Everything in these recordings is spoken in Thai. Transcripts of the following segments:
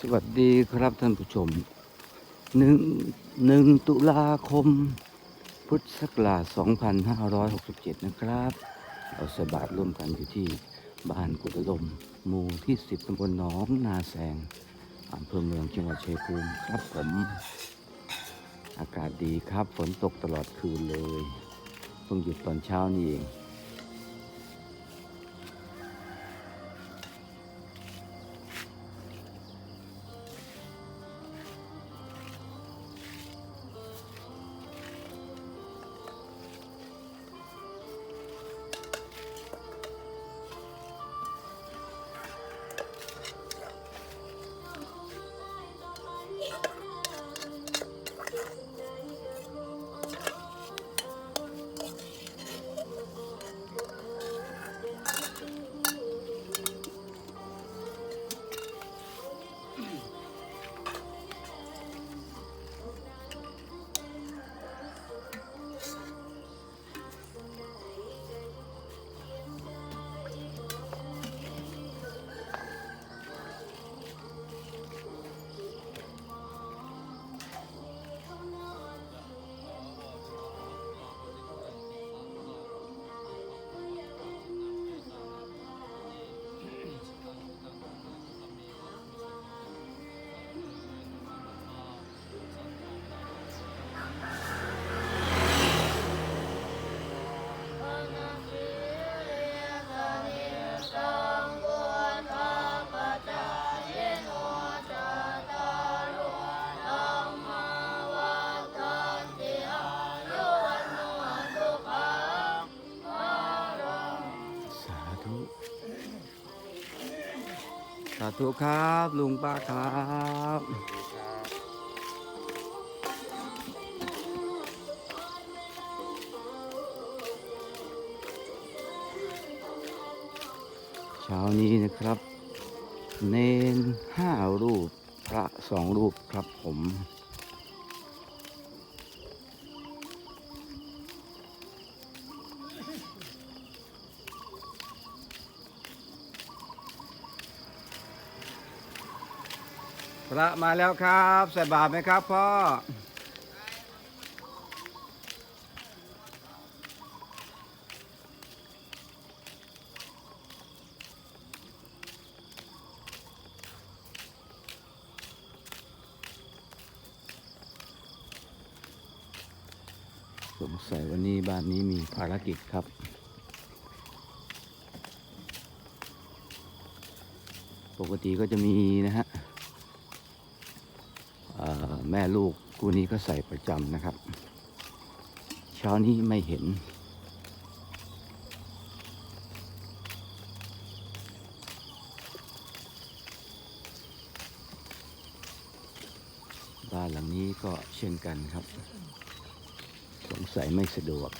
สวัสดีครับท่านผู้ชมหนึ่งหนึ่งตุลาคม พุทธศักราช 2567 นะครับ เราสบาทร่วมกันอยู่ที่บ้านกุฎลมหมู่ที่ 10ตำบลหนองนาแสงอำเภอเมืองจังหวัดชัยภูมิครับผม อากาศดีครับฝนตกตลอดคืนเลยเพิ่งหยุดตอนเช้านี่เองาธุครับ ลุงป้าครับเช้านี้นะครับ เนนห้ารูปพระสองรูปครับผม ระมาแล้วครับ ใส่บาตรไหมครับพ่อสงสัยวันนี้บ้านนี้มีภารกิจครับ ปกติก็จะมีนะฮะ แม่ลูกคู่นี้ก็ใส่ประจำนะครับ เช้านี้ไม่เห็น บ้านหลังนี้ก็เช่นกันครับ สงสัยไม่สะดวก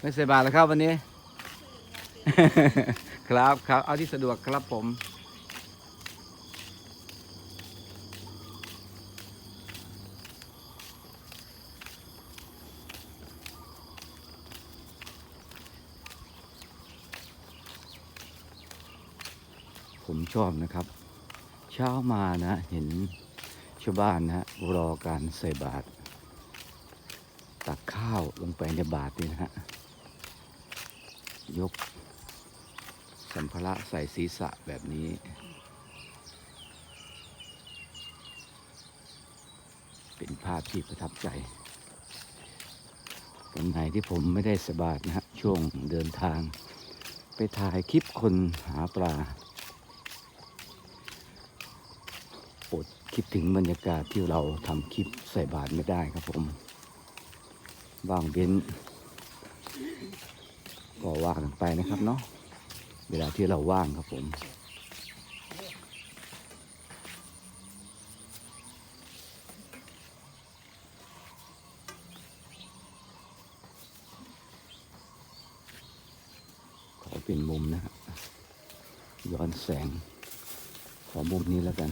ไม่ใส่บาตรแล้วครับวันนี้ ครับครับเอาที่สะดวกครับผม ชอบนะครับ เช้ามานะเห็นชาวบ้านนะรอการใส่บาตรตักข้าวลงไปในบาตรนี่นะฮะยกสัมภาระใส่ศีรษะแบบนี้ เป็นภาพที่ประทับใจวันไหนที่ผมไม่ได้สบาตรนะฮะช่วงเดินทาง ไปถ่ายคลิปคนหาปลา อด คิดถึงบรรยากาศที่เราทำคลิปใส่บาตรไม่ได้ครับผมว่างเบ้นก็ว่ากันไปนะครับเนาะเวลาที่เราว่างครับผมขอเป็นมุมนะฮะย้อนแสง ขอมุมนี้แล้วกัน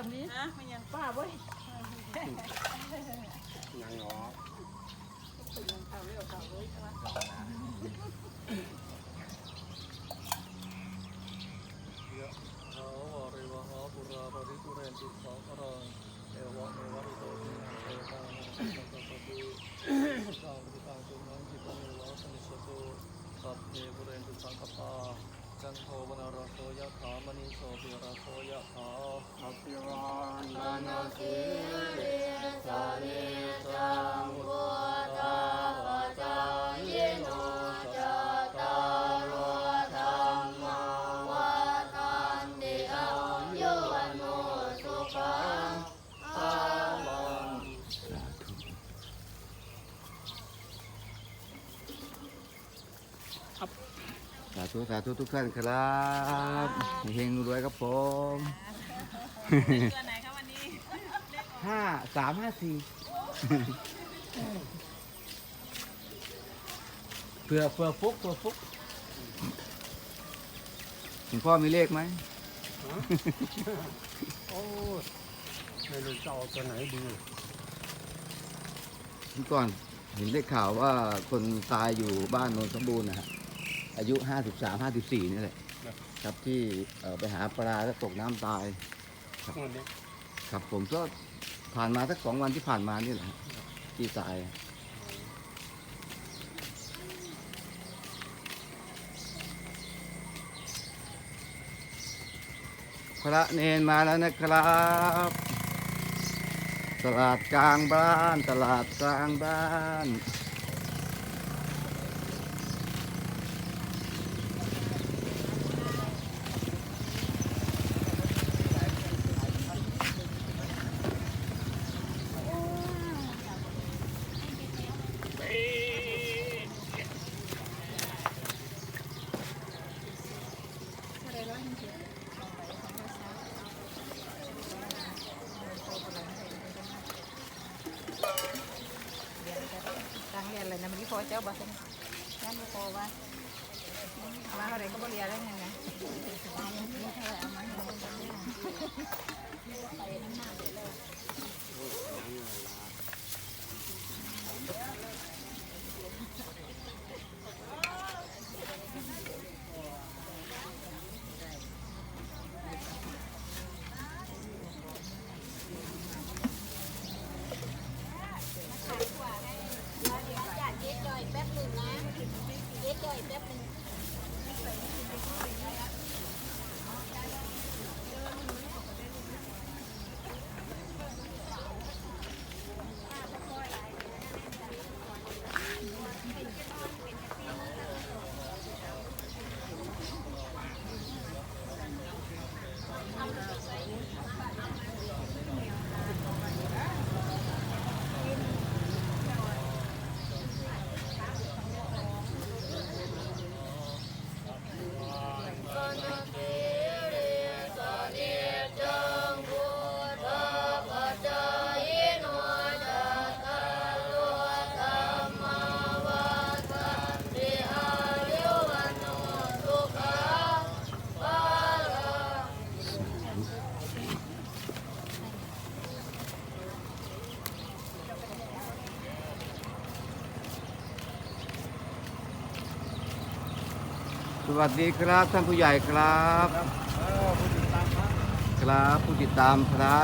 แบบนี้ฮะมันยังป้าเว้ย ยังหรอ เขาวาริวหาปุราปริปุเรนติสาคารังเอวะเมวะริโตตินังเตตานังสัพพะปะปุสังกิตังตุมังกิปะเมวะสมิสตุสัพเพปุเรนติสังกปาจันโทปนารโสยะถามณีโสติราโสยะถา อภิวานดานา สิริสานิจังพุทธาปัจจายโนจัตตารโอธรรมาวัฏันติอายุวันโนสุขังภาลัง สาธุสาธุทุกท่านครับเฮงรวยครับผมตัวไหนคะวันนี้ห้าสามห้าสี่เผื่อเผื่อฟุกเผื่อฟุกหลวงพ่อมีเลขไหมโอ้ยไม่รู้จะเอาตัวไหนดีเมื่อก่อนเห็นได้ข่าวว่าคนตายอยู่บ้านโนนสมบูรณ์นะฮะ อายุห้าสิบสามห้าสิบสี่นี่แหละ ครับที่เอ่อไปหาปลาแล้วตกน้ำตาย วันนี้ครับผมก็ผ่านมาสักสองวันที่ผ่านมานี่แหละฮะที่ตายพระเนนมาแล้วนะครับ ตลาดกลางบ้าน ตลาดกลางบ้าน เจ้าบ้านนั่นไม่พอว่ามาอะไรก็บริยาได้ไงนะเย็ดย่อยแป๊บหนึ่งนะเย็ดย่อยแป๊บหนึ่ง ส วัสดีครับท่านผู้ใหญ่ครับ ครับผู้ติดตามครับครับผู้ติดตามพระ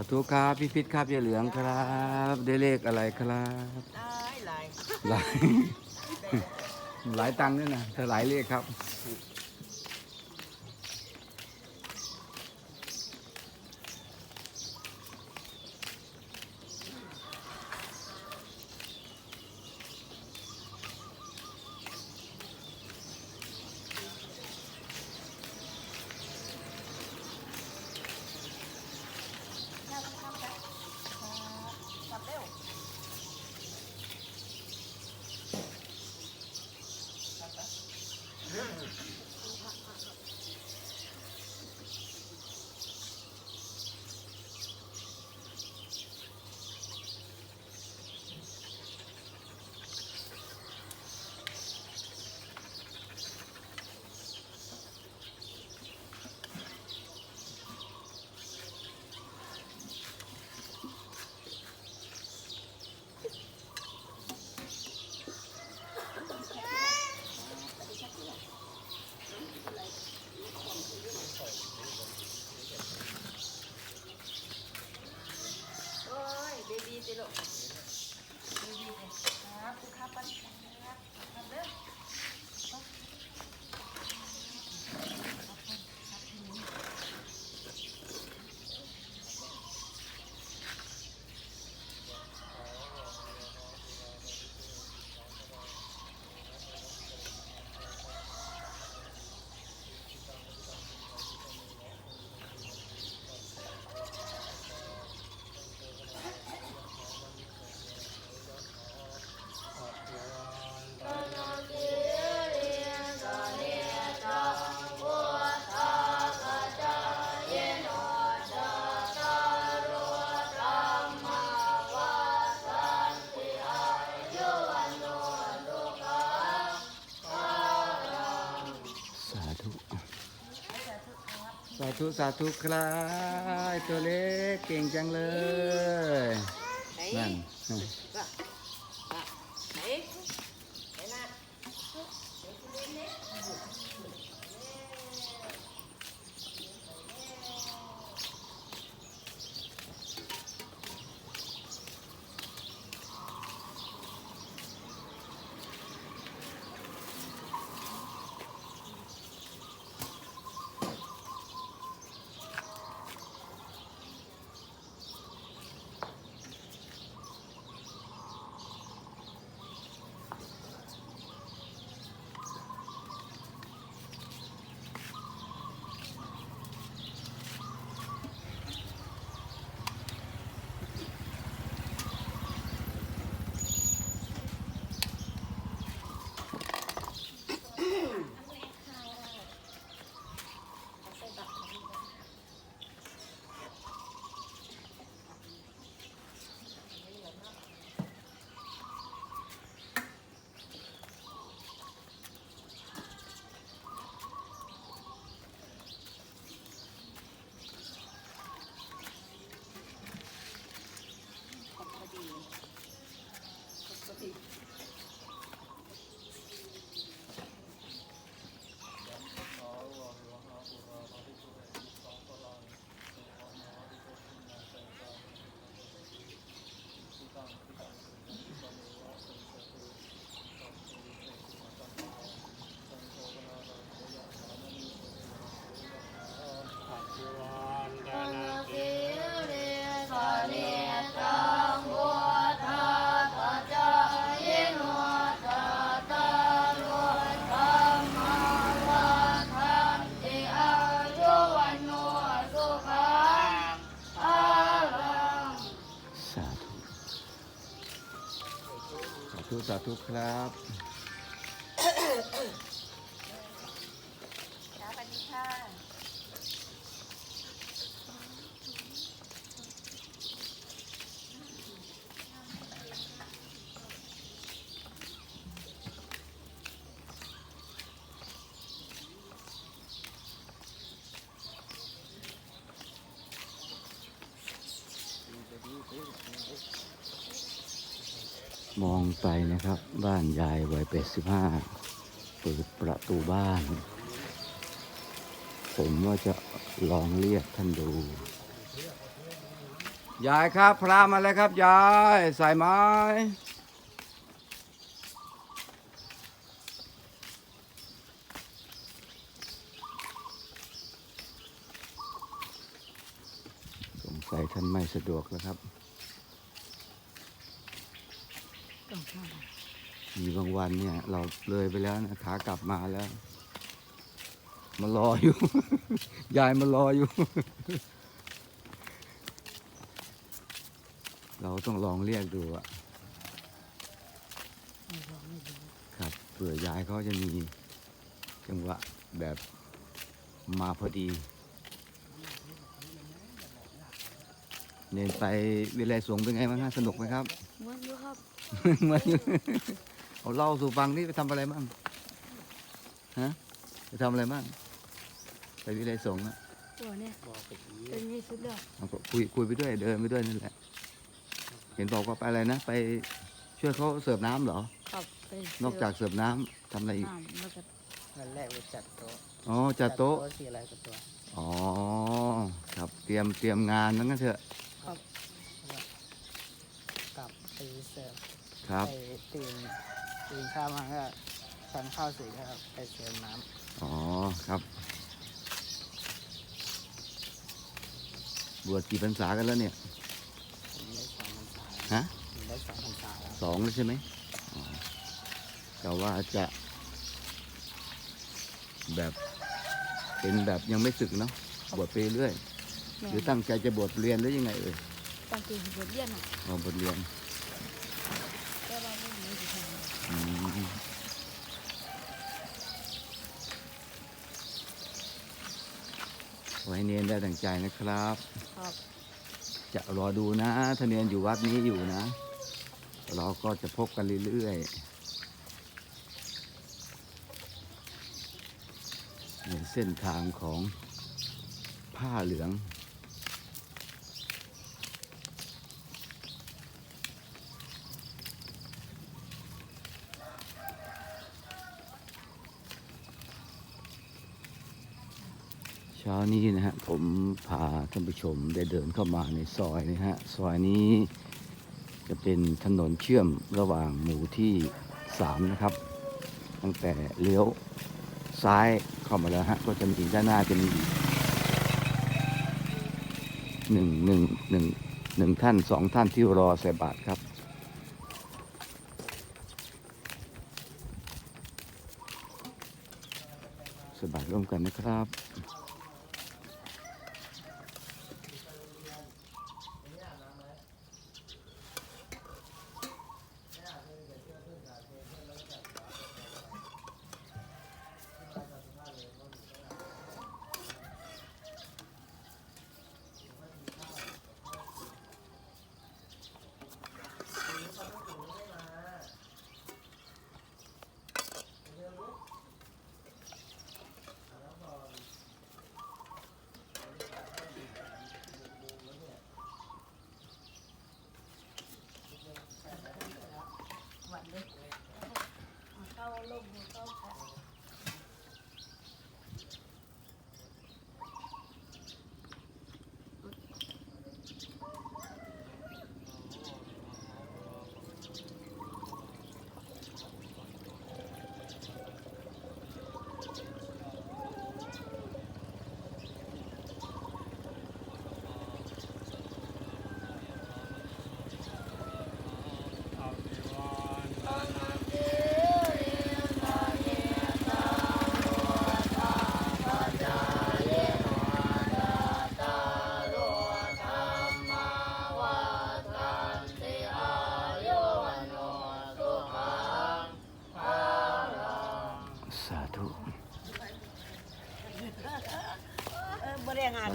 าธุครับพี่พิษครับยายเหลืองครับ ได้เลขอะไรครับหลายหลาย หลายหลายตังค์ด้วยนะถ้าหลายเลขครับ สาธุสาธุครับตัวเล็กเก่งจังเลยนั่น ธุสาธุครับ มองไปนะครับ บ้านยายวัยเป็ดสิบห้าเปิดประตูบ้าน ผมว่าจะลองเรียกท่านดู ยายครับ พระมาแล้วครับ ยาย ใส่ไม้สงสัยท่านไม่สะดวกแล้วครับ มีบางวันเนี่ย เราเลยไปแล้วนะขากลับมาแล้ว มารออยู่ ยายมารออยู่ เราต้องลองเรียกดูอะครับเผื่อยายเขาจะมีจังหวะแบบมาพอดี เนนไปวิไลสงเป็นไงบ้างฮะสนุกไหมครับ มือนอยู่ครับเหมือนอยู่เอาเล่าสู่ฟังนี่ไปทำอะไรบ้างฮะไปทำอะไรบ้างไปวิไลสงฆ์อะตัวเนี่ยบอกไปทีเป็นยี่สุดแล้วเอาก็คุยคุยไปด้วยเดินไปด้วยนั่นแหละ เห็นบอกว่าไปอะไรนะ ไปช่วยเขาเสิร์ฟน้ำเหรอครับไปนอกจากเสิร์ฟน้ำทำอะไรอีกน้ำแล้วก็วันแรกไปจัดโต๊ะอ๋อจัดโต๊ะที่อะไรกับตัวอ๋อครับเตรียมเตรียมงานนั่นก็เถอะกลับไปเสิร์ฟ ครับ ไปตื่นตื่นเช้ามาก็ทานข้าวเสร็จก็ไปเสิร์ฟน้อ๋อครับ บวชกี่พรรษากันแล้วเนี่ยำผมได้สองพรรษาฮะ ผมได้สองพรรษาแล้วสองแล้วใช่ไหมอ๋อแต่ว่าจะ แบบเป็นแบบยังไม่สึกเนาะบวชไปเรื่อยแม่หรือตั้งใจจะบวชเรียนหรือยังไงเอ่ยตั้งใจบทเรียนอะ อ๋อบวชเรียน แต่ว่าไม่มีที่ทำ อืม ขอให้เนียนได้ดังใจนะครับ ครับ จะรอดูนะถ้าเนียนอยู่วัดนี้อยู่นะ เราก็จะพบกันเรื่อยๆในเส้นทางของผ้าเหลือง นี้นะฮะผมพาท่านผู้ชมได้เดินเข้ามาในซอยนะฮะซอยนี้จะเป็นถนนเชื่อมระหว่างหมู่ที่สามนะครับ ตั้งแต่เลี้ยวซ้ายเข้ามาแล้วฮะก็จะมีด้านหน้าจะมีหนึ่งหนึ่งหนึ่งหนึ่งท่านสองท่านที่รอใส่บาตรครับสบายร่วมกันนะครับ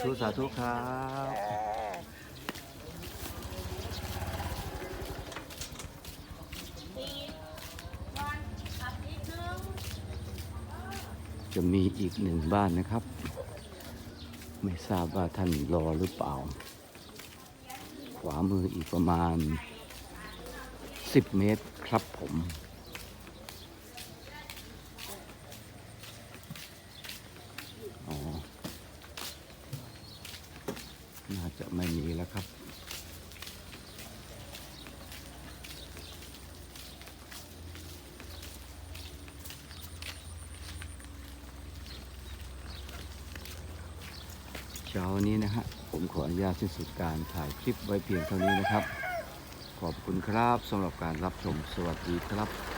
ธุสาธุครับวันอานจะมีอีกหนึ่งบ้านนะครับ ไม่ทราบว่าท่านรอหรือเปล่า ขวามืออีกประมาณ 10 เมตรครับผม อ๋อ น่าจะไม่มีแล้วครับ เช้านี้นะฮะผมขออนุญาต สิ้นสุดการถ่ายคลิปไว้เพียงเท่านี้นะครับ ขอบคุณครับสำหรับการรับชมสวัสดีครับ